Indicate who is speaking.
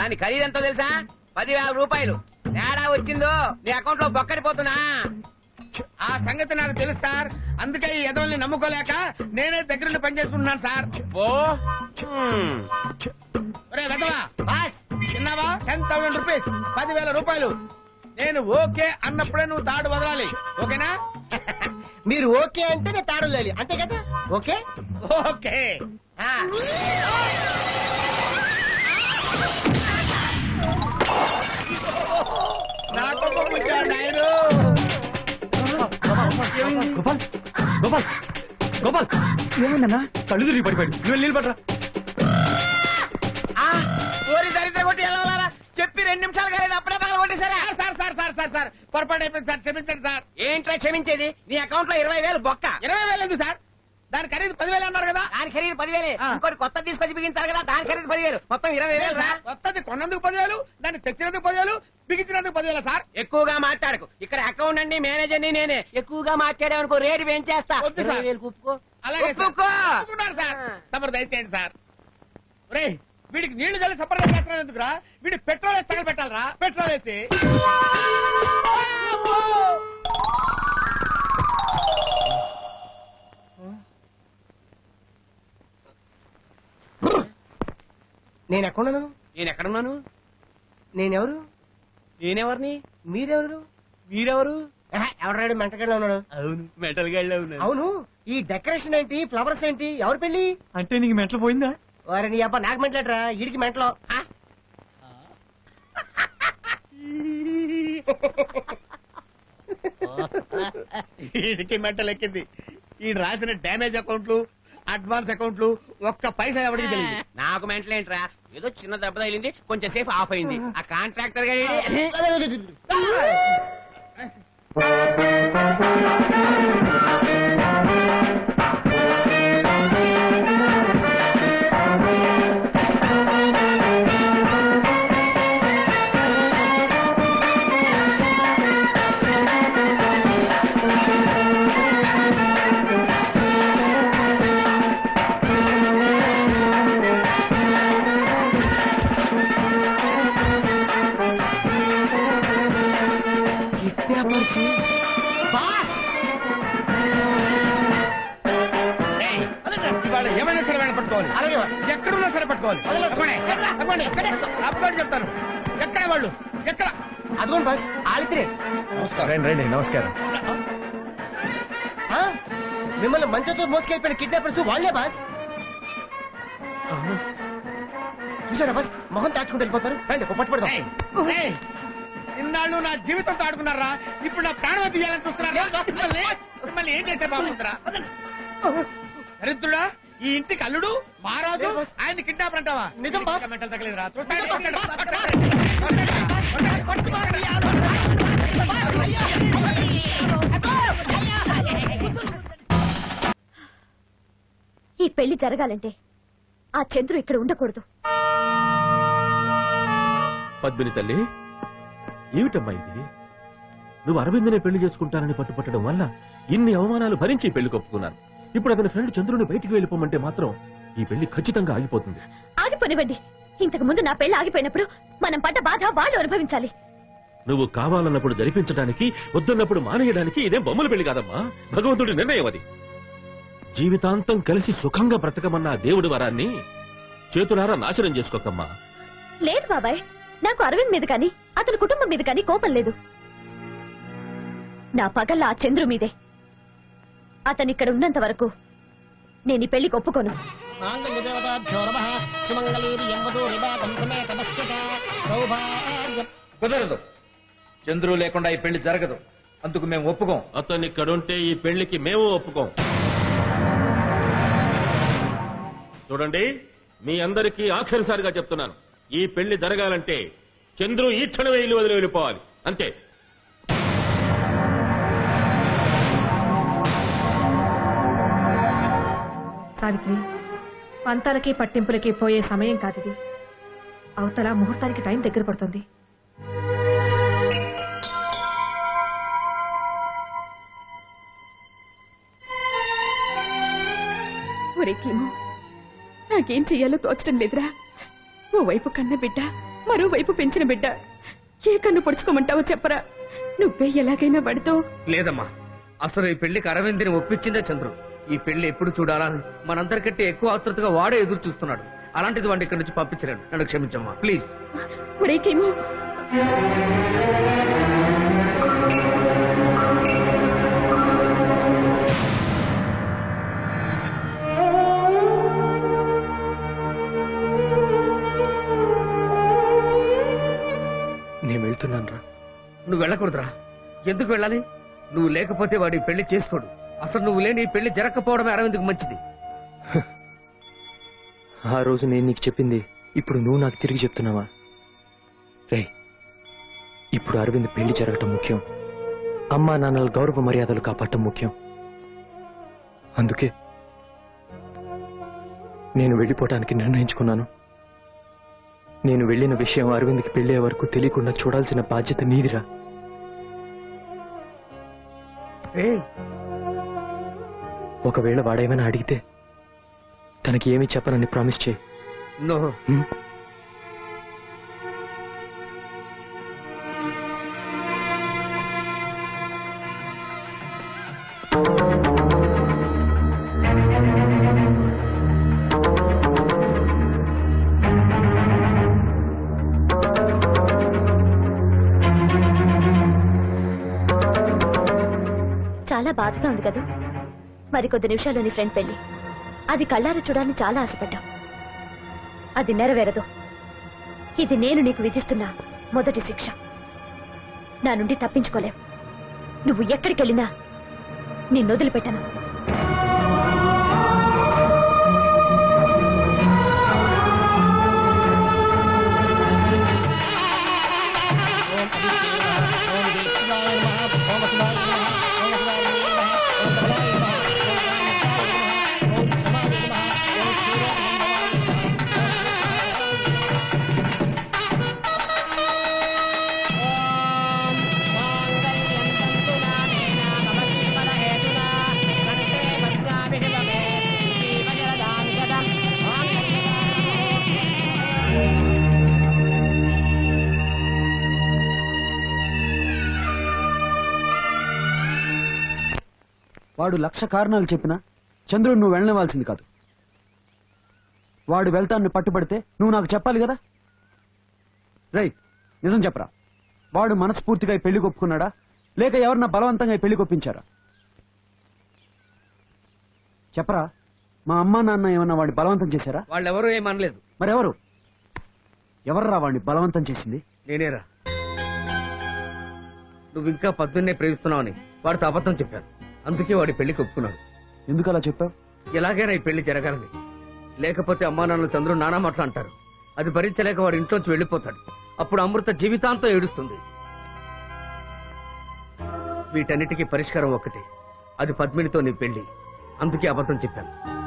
Speaker 1: దాని ఖరీదెంతో తెలుసా? పదివేల రూపాయలు. తేడా వచ్చిందో నీ అకౌంట్లో బొక్కడిపోతున్నా
Speaker 2: ఆ సంగతి నాకు తెలుసు సార్. అందుకే ఈ ఎదవల్ని నమ్ముకోలేక నేనే దగ్గరుండి పనిచేసుకుంటున్నాను సార్.
Speaker 1: ఓ హ్మ్.
Speaker 2: ఒరే వెదవా బాస్ చిన్నావా? Ten thousand rupees. పదివేల రూపాయలు. నేను ఓకే అన్నప్పుడే నువ్వు తాడు వదలాలి. ఓకేనా?
Speaker 3: మీరు ఓకే అంటే నేను తాడు లేదు అంతే కదా? ఓకే?
Speaker 2: ఓకే. నా కొమ్మ ముంచాడు నాయను
Speaker 4: గోపాల్ గోపాల్ గోపాల్. ఏమైందన్నా? కళ్ళు తిరిగి పడిపోయాడు. నువ్వు వెళ్ళి పడరా
Speaker 1: ఆ, ఓరి దరిద్ర కొట్టి ఎలా చెప్పి రెండు నిమిషాలు కాలేదు అప్పుడే పగల కొట్టేశారా
Speaker 2: sir sir sir sir sir. పొరపాటు అయిపోయింది సార్. క్షమించండి సార్.
Speaker 1: ఏంట్రా క్షమించేది? నీ అకౌంట్లో ఇరవై వేలు బొక్క.
Speaker 2: ఇరవై వేలు ఎందుకు సార్? దాని ఖరీదు పదివేలు అన్నారు కదా.
Speaker 1: దాని ఖరీదు పదివేలే. ఇంకోటి కొత్త తీసుకొచ్చి బిగించాలి కదా దాని ఖరీదు పదివేలు. మొత్తం ఇరవై వేలు సార్
Speaker 2: కొత్తది కొన్నందుకు పదివేలు దాన్ని తెచ్చినందుకు పదివేలు బిగించినందుకు పదివేల సార్?
Speaker 1: ఎక్కువగా మాట్లాడకు. ఇక్కడ అకౌంట్ అండి మేనేజర్ని నేనే ఎక్కువగా మాట్లాడామనుకో రేటు పెంచేస్తా ఒప్పుకో
Speaker 2: అలాగే సార్. తమరు దయచేయండి సార్. ఒరే వీడికి నీళ్ళు చల్లి సపరేట్ చేస్తున్నాడు ఎందుకురా? వీడి పెట్రోల్ వేసి తగలు పెట్టాలరా? పెట్రోల్ వేసి.
Speaker 3: నేను ఎక్కడున్నాను
Speaker 1: నేను ఎక్కడున్నాను
Speaker 3: నేనెవరు?
Speaker 1: నేనెవరిని?
Speaker 3: మీరెవరు?
Speaker 1: మీరెవరు?
Speaker 3: ఎవడాడు మెంటకెళ్ళ ఉన్నాడు?
Speaker 1: అవును మెటల్ గడ్డ ఉన్నాను
Speaker 3: అవును ఈ డెకరేషన్ ఏంటి ఫ్లవర్స్ ఏంటి ఎవరు పెళ్ళి
Speaker 4: అంటే నీకు మెట్లు పోయిందా?
Speaker 3: వారి నీ అబ్బా నాకు మెంటలేటరా ఈడికి మెంటలో. ఆ?
Speaker 2: వీడికి మెంటల్ ఎక్కింది ఈ రాసిన డ్యామేజ్ అకౌంట్లు అడ్వాన్స్ అకౌంట్లు ఒక్క పైసా ఎవరికి తెలియదు.
Speaker 1: నాకు మెంటల్ ఏంట్రా? ఏదో చిన్న దెబ్బ తగిలింది కొంచెం సేపు ఆఫ్ అయింది. ఆ. కాంట్రాక్టర్ గారి
Speaker 3: బాస్!
Speaker 2: ఏయ్, ఇవాళ ఏమైనా సరే వాళ్ళని పట్టుకోవాలి.
Speaker 3: అలాగే బాస్.
Speaker 2: ఎక్కడున్నా సరే పట్టుకోవాలి. తప్పకుండా చెప్తాను. ఎక్కడ వాళ్ళు? ఎక్కడ?
Speaker 3: అదిగోండి బాస్. ఆలిత్రే
Speaker 4: రండి రండి నమస్కారం.
Speaker 3: ఆ? మిమ్మల్ని మంచంతో మోసుకెళ్ళిపోయిన కిడ్నాపర్స్ వాళ్ళే బాస్. చూసారా బాస్? మొహం దాచుకుంటూ వెళ్ళిపోతారు. రండి ఒక
Speaker 2: ఇన్నాళ్ళు నా జీవితంతో ఆడుకున్నారా? ఇప్పుడు నా ప్రాణం తీయాలని చూస్తున్నారా? మిమ్మల్ని మిమ్మల్ని ఏం చేస్తే బాగుంటారా దరిద్రుడా ఈ ఇంటికి అల్లుడు మహారాజు ఆయన కిడ్నాపర్ అంటావా?
Speaker 3: నిజం బాస్.
Speaker 2: మెంటల్ తగలేదురా.
Speaker 5: ఈ పెళ్ళి జరగాలంటే ఆ చంద్రు ఇక్కడ ఉండకూడదు.
Speaker 6: పద్మిని తల్లి ఏమిటమ్మా ఇది? నువ్వు అరవిందనే పెళ్ళి చేసుకుంటానని పట్టుపట్టడం వల్ల ఇన్ని అవమానాలు భరించి పెళ్ళి కొప్పుకున్నాను. ఇప్పుడు అతని ఫ్రెండ్ చంద్రుని బయటికి వెళ్ళిపోమంటే మాత్రం ఈ పెళ్ళి ఖచ్చితంగా ఆగిపోతుంది.
Speaker 5: ఆగిపోనివ్వండి ఇంతకు ముందు నా పెళ్ళి ఆగిపోయినప్పుడు మనం పడ్డ బాధ వాళ్ళు అనుభవించాలి.
Speaker 6: నువ్వు కావాలన్నప్పుడు జరిపించడానికి వద్దన్నప్పుడు మానేయడానికి ఇదేం బొమ్మల పెళ్ళి కాదమ్మా? భగవంతుడి నిర్ణయం అది. జీవితాంతం కలిసి సుఖంగా బ్రతకమన్న దేవుడి వరాన్ని చేతులారా నాశనం చేసుకోకమ్మా.
Speaker 5: లేదు బాబాయ్. నాకు అరవింద్ మీద కానీ అతని కుటుంబం మీద కానీ కోపం లేదు. నా పగల్ల ఆ చంద్రు మీదే. అతను ఇక్కడ ఉన్నంత వరకు నేను ఈ పెళ్ళికి ఒప్పుకోను.
Speaker 7: కుదరదు. చంద్రు లేకుండా ఈ పెళ్ళి జరగదు. అందుకు మేము ఒప్పుకోం.
Speaker 6: అతను ఇక్కడుంటే ఈ పెళ్ళికి మేము ఒప్పుకోం. చూడండి మీ అందరికీ ఆఖరిసారిగా చెప్తున్నాను. ఈ పెళ్ళి జరగాలంటే చంద్రు ఈ క్షణమే ఇల్లు వదిలి వెళ్ళిపోవాలి. అంతే.
Speaker 8: సావిత్రి పంతాలకి పట్టింపులకి పోయే సమయం కాదిది. అవతల ముహూర్తానికి టైం దగ్గర పడుతుంది.
Speaker 5: ఒరే కీము నాకేం చెయ్యాలో తోచడం లేదురా.
Speaker 8: ఓ వైపు కన్న బిడ్డ మరోవైపు పెంచిన బిడ్డ. ఏ కన్ను పొడుచుకోమంటావో చెప్పరా. నువ్వే ఎలాగైనా పడితో
Speaker 9: లేదమ్మా. అసలు ఈ పెళ్ళికి అరవింద్ని ఒప్పించిందే చంద్రు ఈ పెళ్ళి ఎప్పుడు చూడాలని మనందరికంటే ఎక్కువ ఆతృతగా వాడే ఎదురు చూస్తున్నాడు. అలాంటిది వాడిని ఇక్కడి నుంచి పంపించలేను. నన్ను క్షమించమ్మా. ప్లీజ్.
Speaker 8: మరేకేమో
Speaker 9: నువ్వు వెళ్ళకూడదురా. ఎందుకు వెళ్ళాలి? నువ్వు లేకపోతే వాడి పెళ్ళి చేసుకోడు. అసలు నువ్వు లేని పెళ్ళి జరగకపోవడమే అరవింద్కు మంచిది.
Speaker 4: ఆ రోజు నేను నీకు చెప్పింది ఇప్పుడు నువ్వు నాకు తిరిగి చెప్తున్నావా? రే ఇప్పుడు అరవింద్ పెళ్ళి జరగటం ముఖ్యం. అమ్మా నాన్నల గౌరవ మర్యాదలు కాపాడటం ముఖ్యం. అందుకే నేను వెళ్ళిపోవటానికి నిర్ణయించుకున్నాను. నేను వెళ్ళిన విషయం అరవింద్కి పెళ్ళే వరకు తెలియకుండా చూడాల్సిన బాధ్యత నీదిరా. ఒకవేళ వాడేమైనా అడిగితే తనకి ఏమీ చెప్పనని ప్రామిస్ చేయి.
Speaker 5: చాలా బాధగా ఉంది కదూ? మరి కొద్ది నిమిషాల్లో నీ ఫ్రెండ్ పెళ్ళి అది కళ్ళారు చూడాలని చాలా ఆశపడ్డాం అది నెరవేరదు. ఇది నేను నీకు విధిస్తున్న మొదటి శిక్ష. నా నుండి తప్పించుకోలేవు. నువ్వు ఎక్కడికెళ్ళినా నిన్ను
Speaker 10: వాడు లక్ష కారణాలు చెప్పినా చంద్రుడు నువ్వు వెళ్ళనివ్వాల్సింది కాదు. వాడు వెళ్తాన్ని పట్టుబడితే నువ్వు నాకు చెప్పాలి కదా? రై నిజం చెప్పరా? వాడు మనస్ఫూర్తిగా పెళ్ళి ఒప్పుకున్నాడా లేక ఎవరన్నా బలవంతంగా పెళ్ళి కొప్పించారా? చెప్పరా మా అమ్మా నాన్న ఏమన్నా వాడిని బలవంతం చేశారా?
Speaker 9: వాళ్ళెవరూ ఏమనలేదు
Speaker 10: మరెవరు? ఎవర్రా వాడిని బలవంతం చేసింది?
Speaker 9: నేనేరా. నువ్వు ఇంకా పద్దున్నే ప్రేమిస్తున్నావని వాడితో అబద్ధం చెప్పాను. అందుకే వాడి పెళ్ళికి ఒప్పుకున్నాడు.
Speaker 10: ఎందుకు అలా చెప్పావు?
Speaker 9: ఎలాగైనా ఈ పెళ్ళి జరగాలని. లేకపోతే అమ్మా నాన్నలు చంద్రుడు నానా మాటలు అంటారు. అది భరించలేక వాడి ఇంట్లోంచి వెళ్ళిపోతాడు. అప్పుడు అమృత జీవితాంతం ఏడుస్తుంది. వీటన్నిటికీ పరిష్కారం ఒక్కటే. అది పద్మినితో నీ పెళ్ళి. అందుకే అబద్ధం చెప్పాను.